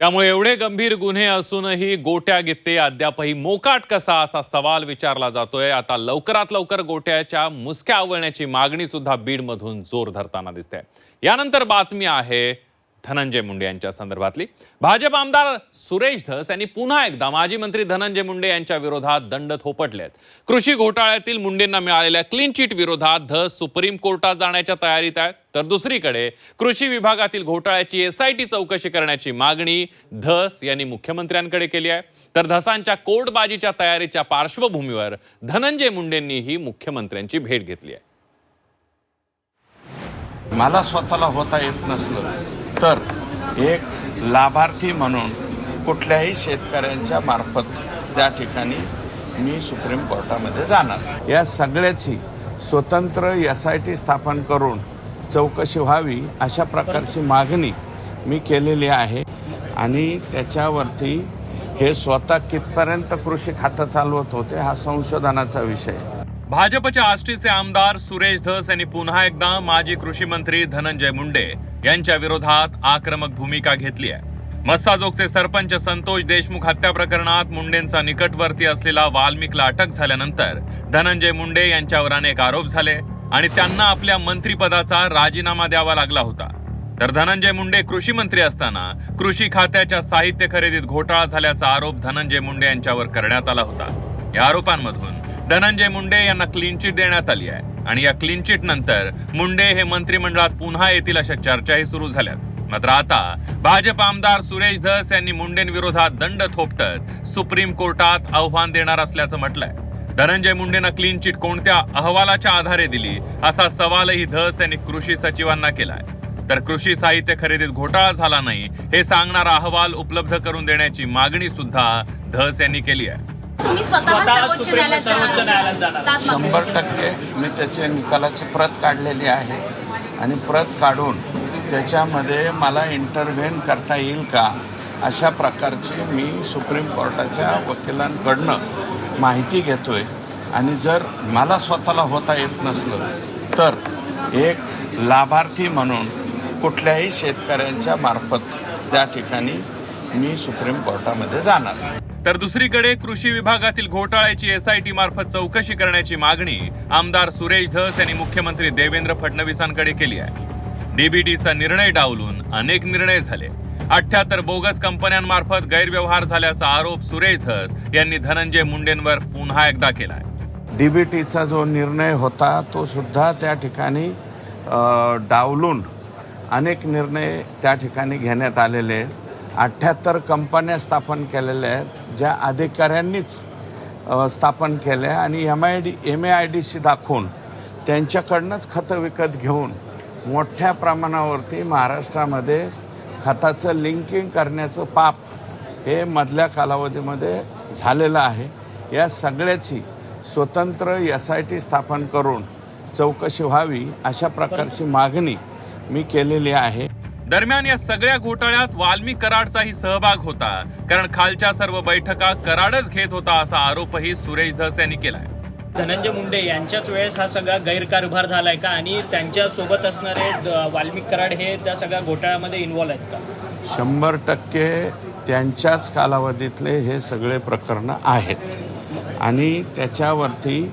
त्यामुळे एवढे गंभीर गुन्हे असूनही गोट्या गित्ते अद्यापही मोकाट कसा असा सवाल विचारला जातोय. आता लवकरात लवकर गोट्याच्या मुसक्या आवळण्याची मागणी सुद्धा बीडमधून जोर धरताना दिसते यानंतर बातमी आहे धनंजय मुंडे यांच्या संदर्भातली. भाजप आमदार सुरेश धस यांनी पुन्हा एकदा माजी मंत्री धनंजय मुंडे यांच्या विरोधात दंड थोपटलेत. कृषी घोटाळ्यातील मुंडेंना मिळालेल्या क्लीन चिट विरोधात धस सुप्रीम कोर्टात जाण्याच्या तयारीत आहेत. तर दुसरीकडे कृषी विभागातील घोटाळ्याची एसआयटी चौकशी करण्याची मागणी धस यांनी मुख्यमंत्र्यांकडे केली आहे. तर धसांच्या कोर्टबाजीच्या तयारीच्या पार्श्वभूमीवर धनंजय मुंडेंनीही मुख्यमंत्र्यांची भेट घेतली आहे. मला स्वतःला होता येत नसलं. तर एक लाभार्थी म्हणून कुठल्याही शेतकऱ्यांच्या मार्फत त्या ठिकाणी मी सुप्रीम कोर्टामध्ये जाणार या सगळ्याची स्वतंत्र एस आय टी स्थापन करून चौकशी व्हावी अशा प्रकारची मागणी मी केलेली आहे आणि त्याच्यावरती हे स्वतः कितपर्यंत कृषी खातं चालवत होते हा संशोधनाचा विषय आहे. भाजपच्या आष्टीचे आमदार सुरेश धस यांनी पुन्हा एकदा माजी कृषी मंत्री धनंजय मुंडे यांच्या विरोधात आक्रमक भूमिका घेतली आहे. मस्साजोगचे सरपंच संतोष देशमुख हत्या प्रकरणात मुंडेंचा निकटवर्ती असलेला वाल्मिकला अटक झाल्यानंतर धनंजय मुंडे यांच्यावर अनेक आरोप झाले आणि त्यांना आपल्या मंत्रिपदाचा राजीनामा द्यावा लागला होता. तर धनंजय मुंडे कृषी मंत्री असताना कृषी खात्याच्या साहित्य खरेदीत घोटाळा झाल्याचा आरोप धनंजय मुंडे यांच्यावर करण्यात आला होता. या आरोपांमधून धनंजय मुंडे यांना क्लीन चिट देण्यात आली आहे. आणि या क्लीन चिट नंतर मुंडे हे मंत्रिमंडळात पुन्हा येतील अशा चर्चाही सुरू झाल्यात. मात्र आता भाजप आमदार सुरेश धस यांनी मुंडेंविरोधात दंड थोपटत सुप्रीम कोर्टात आव्हान देणार असल्याचं म्हटलंय. धनंजय मुंडेंना क्लीन चिट कोणत्या अहवालाच्या आधारे दिली असा सवालही धस यांनी कृषी सचिवांना केलाय. तर कृषी साहित्य खरेदीत घोटाळा झाला नाही हे सांगणारा अहवाल उपलब्ध करून देण्याची मागणी सुद्धा धस यांनी केली आहे. तुम्ही स्वतः सर्वोच्च न्यायालयात जाणार शंभर. टक्के. मी त्याच्या निकालाची प्रत काढलेली आहे. आणि प्रत काढून त्याच्यामध्ये मला इंटरव्हेन करता येईल का? अशा प्रकारची मी सुप्रीम कोर्टाच्या वकिलांकडनं माहिती घेतोय. आणि जर मला स्वतःला होता येत नसलं तर एक लाभार्थी म्हणून कुठल्याही शेतकऱ्यांच्या मार्फत त्या ठिकाणी मी सुप्रीम कोर्टामध्ये जाणार. तर दुसरीकडे कृषी विभागातील घोटाळ्याची एसआयटी मार्फत चौकशी करण्याची मागणी आमदार सुरेश धस यांनी मुख्यमंत्री देवेंद्र फडणवीसांकडे केली आहे. डीबीटीचा निर्णय डावलून अनेक निर्णय झाले. अठ्याहत्तर बोगस कंपन्यांमार्फत गैरव्यवहार झाल्याचा आरोप सुरेश धस यांनी धनंजय मुंडेंवर पुन्हा एकदा केला डी बी टीचा जो निर्णय होता तो सुद्धा त्या ठिकाणी डावलून अनेक निर्णय त्या ठिकाणी घेण्यात आलेले आहेत. अठ्ठ्याहत्तर कंपन्या स्थापन केलेल्या आहेत ज्या अधिकाऱ्यांनीच स्थापन केल्या आणि M I D M A I D C दाखवून त्यांच्याकडनंच खतं विकत घेऊन मोठ्या प्रमाणावरती महाराष्ट्रामध्ये खताचं लिंकिंग करण्याचं पाप हे मधल्या कालावधीमध्ये झालेलं आहे. या सगळ्याची स्वतंत्र एस आय टी स्थापन करून चौकशी व्हावी अशा प्रकारची मागणी मी केलेली आहे. दरम्यान या सगळ्या घोटाळ्यात वाल्मिक कराडचाही सहभाग होता. कारण खालच्या सर्व बैठका कराडच घेत होता असा आरोपही सुरेश धस यांनी केलाय. धनंजय मुंडे यांच्याच वेळेस हा सगळा गैरकारभार झालाय का? आणि त्यांच्यासोबत असणारे द- वाल्मिक कराड हे त्या सगळ्या घोटाळ्यामध्ये इन्व्हॉल्व आहेत का? शंभर टक्के त्यांच्याच कालावधीतले हे सगळे प्रकरणं आहेत. आणि त्याच्यावरती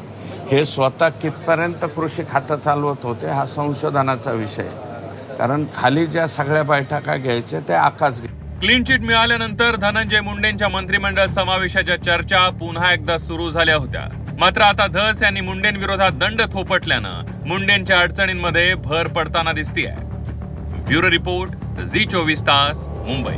हे स्वतः कितपर्यंत कृषी खातं चालवत होते हा संशोधनाचा विषय आहे. कारण खाली ज्या सगळ्या बैठका घ्यायच्या त्या आकाश क्लीन चिट मिळाल्यानंतर धनंजय मुंडेंच्या मंत्रिमंडळ समावेशाच्या चर्चा पुन्हा एकदा सुरू झाल्या होत्या. मात्र आता धस यांनी मुंडेंविरोधात दंड थोपटल्यानं मुंडेंच्या अडचणींमध्ये भर पडताना दिसतीये. ब्युरो रिपोर्ट झी चोवीस तास मुंबई.